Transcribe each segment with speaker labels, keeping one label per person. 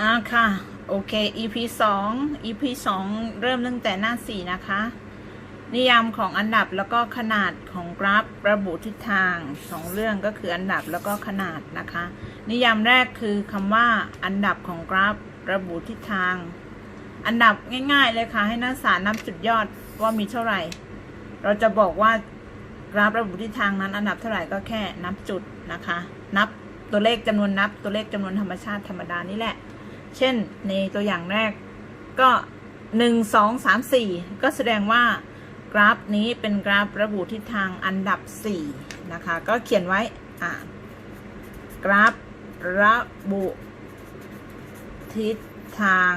Speaker 1: อ่าค่ะ โอเค EP สอง EP สองเริ่มตั้งแต่หน้าสี่นะคะ นิยามของอันดับแล้วก็ขนาดของกราฟระบุทิศทางสองเรื่องก็คืออันดับแล้วก็ขนาดนะคะ นิยามแรกคือคำว่าอันดับของกราฟระบุทิศทาง อันดับง่าย ๆ เลยค่ะ ให้นักศึกษานับจุดยอดว่ามีเท่าไหร่ เราจะบอกว่ากราฟระบุทิศทางนั้น อันดับเท่าไหร่ก็แค่นับจุดนะคะ นับตัวเลขจำนวนนับตัวเลขจำนวนธรรมชาติธรรมดานี่แหละ เช่นในตัวอย่างแรกก็หนึ่งสองสามสี่ก็แสดงว่ากราฟนี้เป็นกราฟระบุทิศทางอันดับสี่นะคะ ก็เขียนไว้อ่ากราฟระบุทิศทาง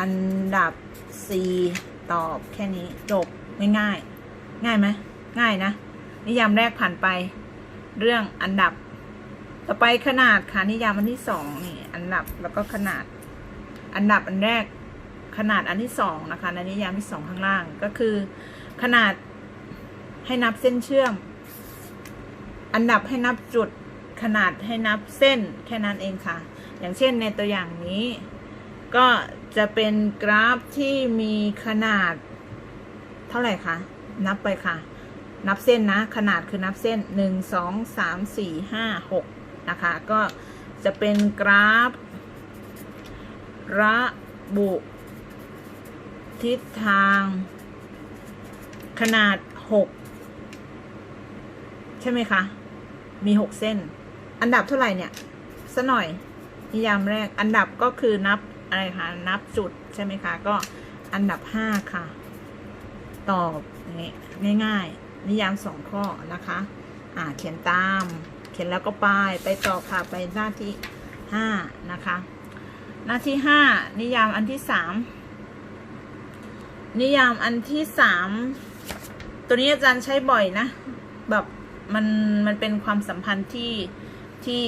Speaker 1: อันดับสี่ตอบแค่นี้จบง่ายๆง่ายไหมง่ายนะ นิยามแรกผ่านไป เรื่องอันดับ ต่อไปขนาดค่ะนิยามอันที่สองนี่ อันดับแล้วก็ขนาด อันดับอันแรกขนาดอันที่สองนะคะในนิยามที่สองข้างล่างก็คือ ขนาดให้นับเส้นเชื่อม อันดับให้นับจุดขนาดให้นับเส้นแค่นั้นเองค่ะ อย่างเช่นในตัวอย่างนี้ ก็จะเป็นกราฟที่มีขนาด เท่าไหร่คะนับไปค่ะ นับเส้นนะ ขนาดคือนับเส้นหนึ่งสองสามสี่ห้าหก นะคะ ก็จะเป็นกราฟ ระบุ ทิศทาง ขนาดหกใช่ไหมคะ มีหกเส้น อันดับเท่าไหร่เนี่ยสหน่อยนิยามแรก อันดับก็คือนับอะไรคะ นับจุดใช่ไหมคะ ก็อันดับห้าค่ะ ตอบง่ายๆ นิยามสองข้อนะคะ อ่าเขียนตาม เขียนแล้วก็ไปไปต่อค่ะไปหน้าที่ห้านะคะ หน้าที่ห้านิยามอันที่สามนิยามอันที่สามตัวนี้อาจารย์ใช้บ่อยนะแบบมันมันเป็นความสัมพันธ์ที่ที่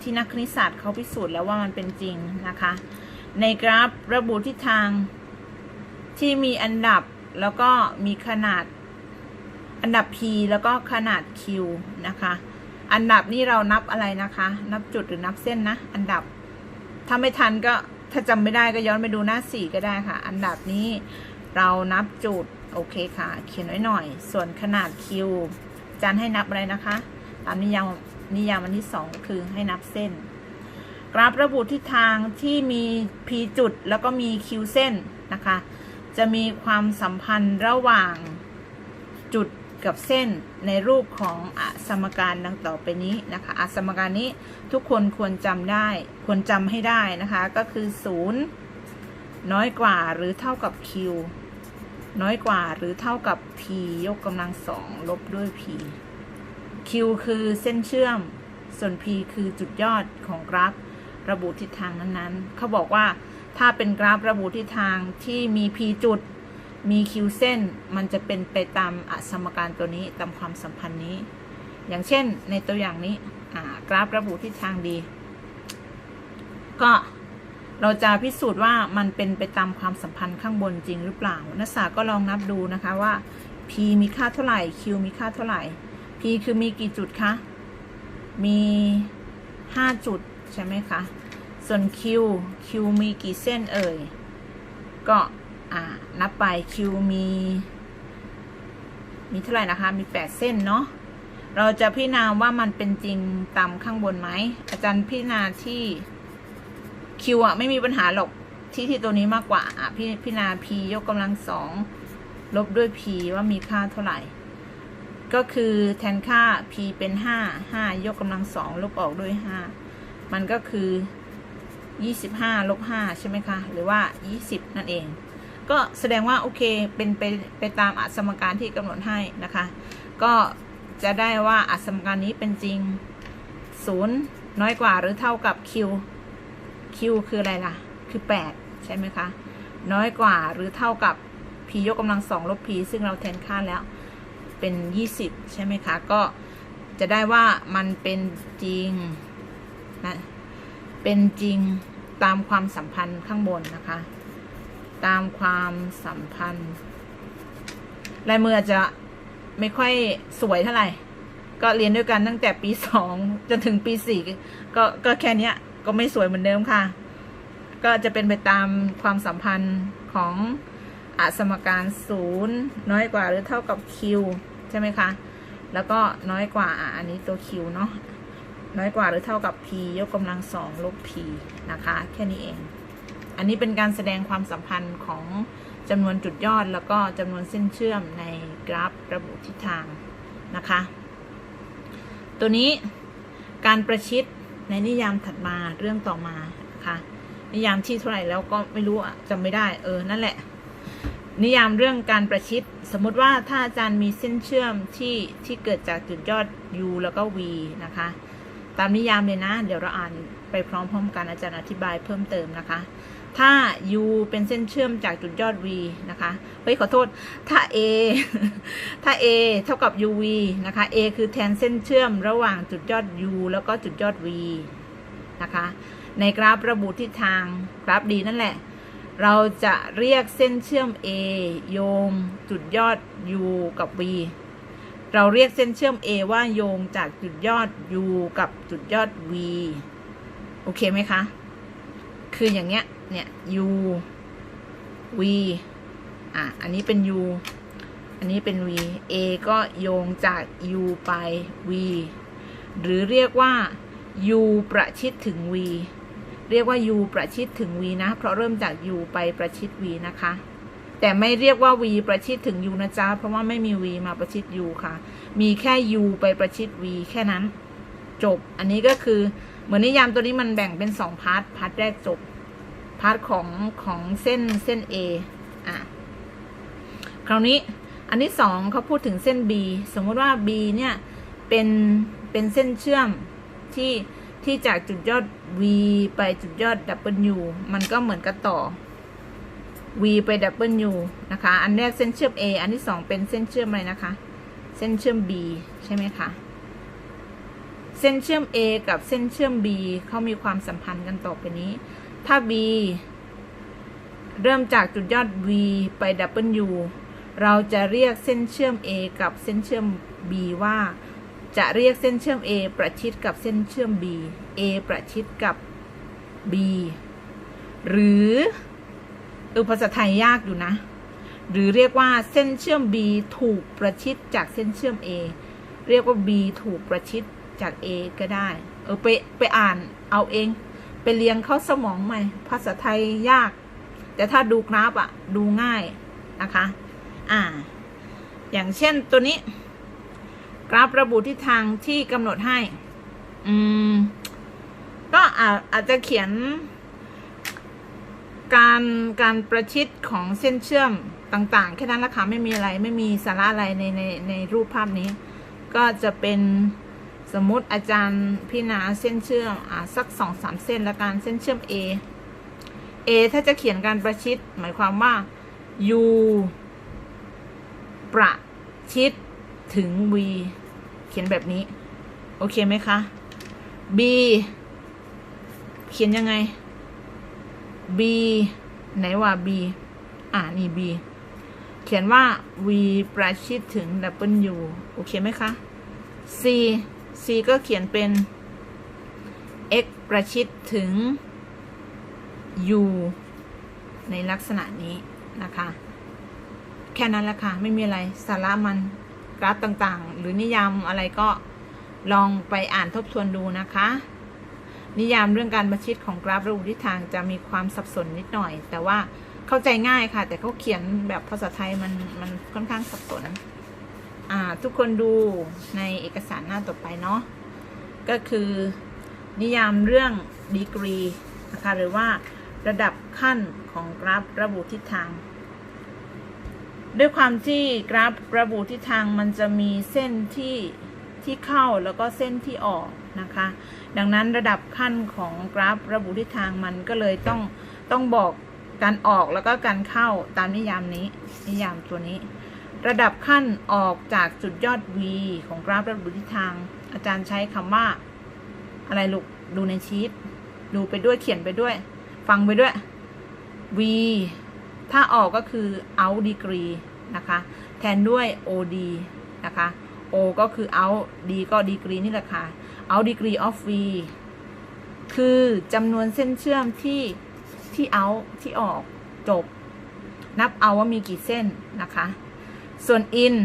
Speaker 1: ที่นักคณิตศาสตร์เขาพิสูจน์แล้วว่ามันเป็นจริงนะคะ ในกราฟระบุทิศทางที่มีอันดับแล้วก็มีขนาดอันดับ P แล้วก็ขนาด Q นะคะ อันดับนี่เรานับอะไรนะคะ นับจุดหรือนับเส้นนะ อันดับ ถ้าไม่ทันก็ถ้าจำไม่ได้ก็ย้อนไปดูหน้าสี่ก็ได้ค่ะ อันดับนี้เรานับจุด โอเคค่ะ เขียนไว้หน่อย ส่วนขนาด Q อาจารย์ให้นับอะไรนะคะ ตามนิยามนิยามอันที่สองคือให้นับเส้น กราฟระบุทิศทางที่มี P จุดแล้วก็มี Q เส้นนะคะ จะมีความสัมพันธ์ระหว่างจุด กับเส้นในรูปของอสมการดังต่อไปนี้นะคะอสมการนี้ทุกคนควรจำได้ควรจำให้ได้นะคะ ก็คือ 0 น้อยกว่าหรือเท่ากับ q น้อยกว่าหรือเท่ากับ p ยกกำลังสองลบด้วย p q คือเส้นเชื่อม ส่วน p คือจุดยอดของกราฟระบุทิศทางนั้นๆ เขาบอกว่าถ้าเป็นกราฟระบุทิศทางที่มี p จุด มี q เส้นมันจะเป็นไปตามอสมการตัวนี้ตามความสัมพันธ์นี้ อย่างเช่นในตัวอย่างนี้กราฟระบุทิศทางดี ก็เราจะพิสูจน์ว่ามันเป็นไปตามความสัมพันธ์ข้างบนจริงหรือเปล่า นักศึกษาก็ลองนับดูนะคะว่า p มีค่าเท่าไหร่ q มีค่าเท่าไหร่ p คือมีกี่จุดคะ มี 5 จุดใช่ไหมคะ ส่วน q q มีกี่เส้นเอ่ย ก็ อ่านับไป q มี มีเท่าไหร่นะคะ มี8เส้นเนาะเราจะพิจารณาว่ามันเป็นจริงตามข้างบนไหมอาจารย์พิจารณาที่ q อะไม่มีปัญหาหรอกที่ที่ตัวนี้มากกว่าอะพี่พิจารณา p ยกกำลังสองลบด้วย p ว่ามีค่าเท่าไหร่ ก็คือแทนค่า p เป็นห้าห้ายกกำลังสองลบออกด้วยห้ามันก็คือยี่สิบห้าลบห้าใช่ไหมคะ หรือว่ายี่สิบนั่นเอง ก็แสดงว่าโอเคเป็นไปไปตามอสมการที่กำหนดให้นะคะ ก็จะได้ว่าอสมการนี้เป็นจริงศูนย์น้อยกว่าหรือเท่ากับ q q คืออะไรล่ะ คือ 8 ใช่ไหมคะ น้อยกว่าหรือเท่ากับ p ยกกำลังสองลบ p ซึ่งเราแทนค่าแล้วเป็น 20 ใช่ไหมคะ ก็จะได้ว่ามันเป็นจริงนะเป็นจริงตามความสัมพันธ์ข้างบนนะคะ ตามความสัมพันธ์ ลายมืออาจจะไม่ค่อยสวยเท่าไหร่ ก็เรียนด้วยกันตั้งแต่ปีสองจนถึงปีสี่ก็ก็แค่นี้ก็ไม่สวยเหมือนเดิมค่ะ ก็จะเป็นไปตามความสัมพันธ์ของอสมการศูนย์น้อยกว่าหรือเท่ากับ q ใช่ไหมคะ แล้วก็น้อยกว่าอันนี้ตัว q เนาะน้อยกว่าหรือเท่ากับ p ยกกำลังสองลบ p นะคะ แค่นี้เอง อันนี้เป็นการแสดงความสัมพันธ์ของจำนวนจุดยอดแล้วก็จำนวนเส้นเชื่อมในกราฟระบุทิศทางนะคะ ตัวนี้การประชิดในนิยามถัดมาเรื่องต่อมานะคะนิยามที่เท่าไหร่แล้วก็ไม่รู้อะจำไม่ได้เออนั่นแหละ นิยามเรื่องการประชิด สมมติว่าถ้าอาจารย์มีเส้นเชื่อมที่ที่เกิดจากจุดยอด u แล้วก็ v นะคะ ตามนิยามเลยนะ เดี๋ยวเราอ่านไปพร้อมๆกันอาจารย์อธิบายเพิ่มเติมนะคะ ถ้า u เป็นเส้นเชื่อมจากจุดยอด v นะคะ เฮ้ย ขอโทษ ถ้า a ถ้า a เท่ากับ uv นะคะ a คือแทนเส้นเชื่อมระหว่างจุดยอด u แล้วก็จุดยอด v นะคะ ในกราฟระบุทิศทางกราฟดีนั่นแหละ เราจะเรียกเส้นเชื่อม a โยงจุดยอด u กับ v เราเรียกเส้นเชื่อม a ว่าโยงจากจุดยอด u กับจุดยอด v โอเคไหมคะ คืออย่างเงี้ย เนี่ย u v อะ อันนี้เป็น u อันนี้เป็น v a ก็โยงจาก u ไป v หรือเรียกว่า u ประชิดถึง v เรียกว่า u ประชิดถึง v นะ เพราะเริ่มจาก u ไปประชิด v นะคะ แต่ไม่เรียกว่า v ประชิดถึง u นะจ๊ะ เพราะว่าไม่มี v มาประชิด u ค่ะ มีแค่ u ไปประชิด v แค่นั้น จบ อันนี้ก็คือ เหมือนนิยามตัวนี้มันแบ่งเป็นสองพาร์ท พาร์ทแรกจบ พาร์ทของของเส้นเส้น A อะคราวนี้อันที่สองเขาพูดถึงเส้น B สมมติว่า B เนี่ยเป็นเป็นเส้นเชื่อมที่ที่จากจุดยอด V ไปจุดยอด W มันก็เหมือนกับต่อ V ไป W นะคะ อันแรกเส้นเชื่อม A อันที่สองเป็นเส้นเชื่อมอะไรนะคะ เส้นเชื่อม B ใช่ไหมคะ เส้นเชื่อม A กับเส้นเชื่อม B เขามีความสัมพันธ์กันต่อไปนี้ ถ้า B เริ่มจากจุดยอด V ไป W เราจะเรียกเส้นเชื่อม A กับเส้นเชื่อม B ว่า จะเรียกเส้นเชื่อม A ประชิดกับเส้นเชื่อม B A ประชิดกับ B หรือเออภาษาไทยยากอยู่นะ หรือเรียกว่าเส้นเชื่อม B ถูกประชิดจากเส้นเชื่อม A เรียกว่า B ถูกประชิดจาก A ก็ได้ เออไปไปอ่านเอาเอง ไปเรียงเข้าสมองใหม่ ภาษาไทยยาก แต่ถ้าดูกราฟอะดูง่ายนะคะ อ่า อย่างเช่นตัวนี้ กราฟระบุทิศทางที่กำหนดให้ อืม ก็อาอาจจะเขียน การการประชิดของเส้นเชื่อมต่าง ๆ แค่นั้นละค่ะไม่มีอะไรไม่มีสาระอะไรในในในรูปภาพนี้ ก็จะเป็น สมมติอาจารย์พี่นาเส้นเชื่อมอ่าสักสองสามเส้นละกันเส้นเชื่อม A A ถ้าจะเขียนการประชิด หมายความว่า U ประชิดถึง V เขียนแบบนี้ โอเคไหมคะ B เขียนยังไง B ไหนว่า B อ่านี่ B เขียนว่า V ประชิดถึง W โอเคไหมคะ C C ก็เขียนเป็น x ประชิดถึง u ในลักษณะนี้นะคะ แค่นั้นแหละค่ะ ไม่มีอะไรสาระมันกราฟต่างๆ หรือนิยามอะไรก็ลองไปอ่านทบทวนดูนะคะ นิยามเรื่องการประชิดของกราฟระบุทิศทางจะมีความสับสนนิดหน่อย แต่ว่าเข้าใจง่ายค่ะ แต่เขาเขียนแบบภาษาไทยมันมันค่อนข้างสับสน ทุกคนดูในเอกสารหน้าต่อไปเนาะก็คือนิยามเรื่องดีกรีนะคะหรือว่าระดับขั้นของกราฟระบุทิศทาง ด้วยความที่กราฟระบุทิศทางมันจะมีเส้นที่ที่เข้าแล้วก็เส้นที่ออกนะคะ ดังนั้นระดับขั้นของกราฟระบุทิศทางมันก็เลยต้องต้องบอกการออกแล้วก็การเข้าตามนิยามนี้ นิยามตัวนี้ ระดับขั้นออกจากจุดยอด V ของกราฟระบุทิศทาง อาจารย์ใช้คำว่า อะไรลูก ดูในชีตดูไปด้วยเขียนไปด้วย ฟังไปด้วย V ถ้าออกก็คือ out degree นะคะ แทนด้วย OD นะคะ O ก็คือ out D ก็ degree นี่แหละค่ะ out degree of V คือจำนวนเส้นเชื่อมที่ที่เอาที่ออกจบ นับเอาว่ามีกี่เส้นนะคะ ส่วน in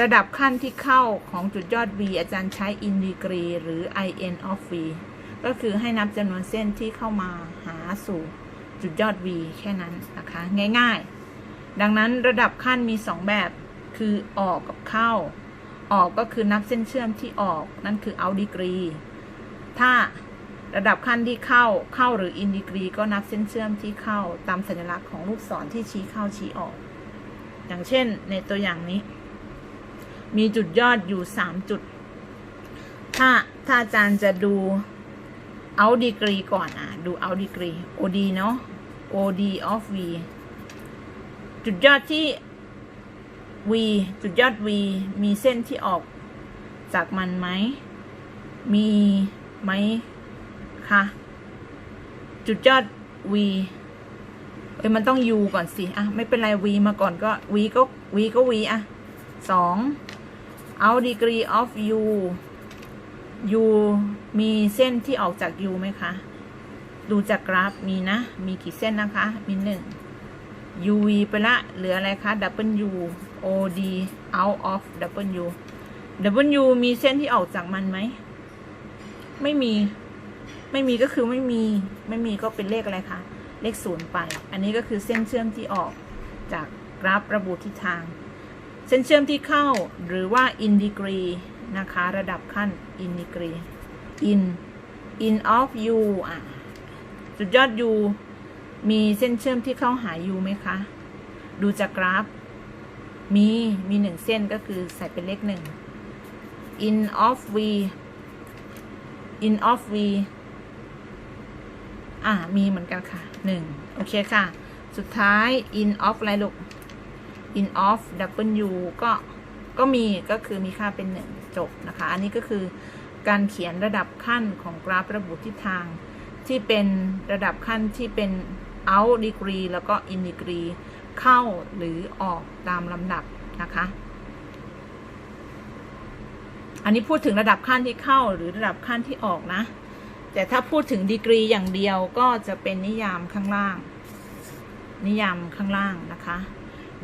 Speaker 1: ระดับขั้นที่เข้าของจุดยอด v อาจารย์ใช้ in degree หรือ in of v ก็คือให้นับจำนวนเส้นที่เข้ามาหาสู่จุดยอด v แค่นั้นนะคะ ง่ายๆ ดังนั้นระดับขั้นมี 2 แบบคือออกกับเข้า ออกก็คือนับเส้นเชื่อมที่ออกนั่นคือ out degree ถ้าระดับขั้นที่เข้าเข้าหรือ in degree ก็นับเส้นเชื่อมที่เข้าตามสัญลักษณ์ของลูกศรที่ชี้เข้าชี้ออก อย่างเช่นในตัวอย่างนี้ มีจุดยอดอยู่3จุด ถ้าถ้าอาจารย์จะดู out degree ก่อนอะ ดู out degree OD เนาะ OD of V จุดยอดที่ V จุดยอด V มีเส้นที่ออกจากมันไหม มีไหมคะ จุดยอด V เอ้ยมันต้อง U ก่อนสิอะไม่เป็นไร V มาก่อนก็ V ก็ V ก็ V อะสอง out degree of U U มีเส้นที่ออกจาก U ไหมคะดูจากกราฟมีนะ มีกี่เส้นนะคะ มีหนึ่ง UV ไปละ เหลืออะไรคะ W OD out of W W มีเส้นที่ออกจากมันไหม ไม่มี ไม่มีก็คือไม่มี ไม่มีก็เป็นเลขอะไรคะ เลขศูนย์ไป อันนี้ก็คือเส้นเชื่อมที่ออกจากกราฟระบุทิศทาง เส้นเชื่อมที่เข้าหรือว่า in degree นะคะระดับขั้น in degree in in of u อะจุดยอด u มีเส้นเชื่อมที่เข้าหา u ไหมคะ ดูจากกราฟ มีมีหนึ่งเส้นก็คือใส่เป็นเลขหนึ่ง in of v in of v อ่า มีเหมือนกันค่ะ หนึ่งโอเคค่ะ สุดท้าย in of อะไรลูก in of w ก็ ก็มีก็คือมีค่าเป็นหนึ่งจบนะคะ อันนี้ก็คือการเขียนระดับขั้นของกราฟระบุทิศทาง ที่เป็นระดับขั้นที่เป็น out degree แล้วก็ in degree เข้าหรือออกตามลำดับนะคะ อันนี้พูดถึงระดับขั้นที่เข้าหรือระดับขั้นที่ออกนะ แต่ถ้าพูดถึงดีกรีอย่างเดียวก็จะเป็นนิยามข้างล่าง นิยามข้างล่างนะคะ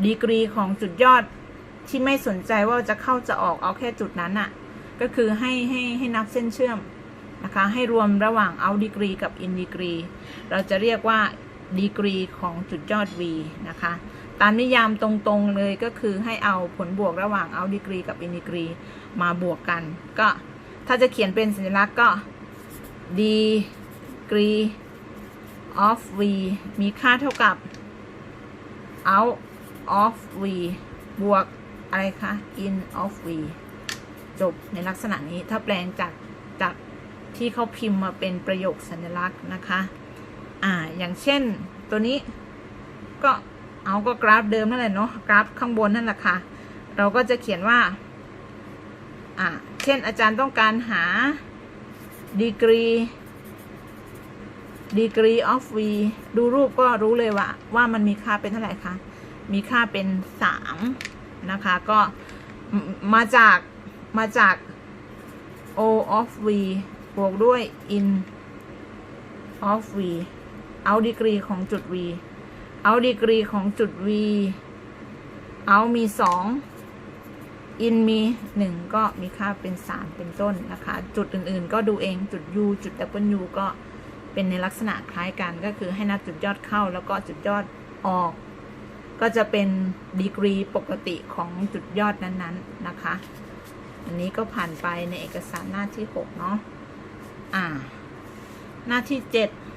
Speaker 1: ดีกรีของจุดยอดที่ไม่สนใจว่าจะเข้าจะออกเอาแค่จุดนั้นอะ่ะ ก็คือให้ให้ให้นับเส้นเชื่อมนะคะ ให้รวมระหว่าง out degree กับ in degree เราจะเรียกว่าดีกรีของจุดยอด v นะคะ ตามนิยามตรงๆเลยก็คือให้เอาผลบวกระหว่าง out degree กับ in degree มาบวกกัน ก็ถ้าจะเขียนเป็นสัญลักษณ์ก็ degree of v มีค่าเท่ากับ out of v บวกอะไรคะ in of v จบในลักษณะนี้ถ้าแปลงจากจากที่เขาพิมพ์มาเป็นประโยคสัญลักษณ์นะคะ อ่า อย่างเช่นตัวนี้ก็เอาก็กราฟเดิมนั่นแหละเนาะกราฟข้างบนนั่นแหละค่ะ เราก็จะเขียนว่า อ่า เช่นอาจารย์ต้องการหา degree degree of v ดูรูปก็รู้เลยว่า ว่ามันมีค่าเป็นเท่าไหร่คะมีค่าเป็นสามนะคะ ก็มาจากมาจาก o of v บวกด้วย in of v out degree ของจุด v out degree ของจุด v out มีสอง in มีหนึ่งก็มีค่าเป็นสามเป็นต้นนะคะ จุดอื่นๆ ก็ดูเองจุด u จุด w ก็เป็นในลักษณะคล้ายกันก็คือให้นับจุดยอดเข้าแล้วก็จุดยอดออก ก็จะเป็นดีกรีปกติของจุดยอดนั้นๆนะคะ อันนี้ก็ผ่านไปในเอกสารหน้าที่ 6 เนาะอ่า หน้าที่ 7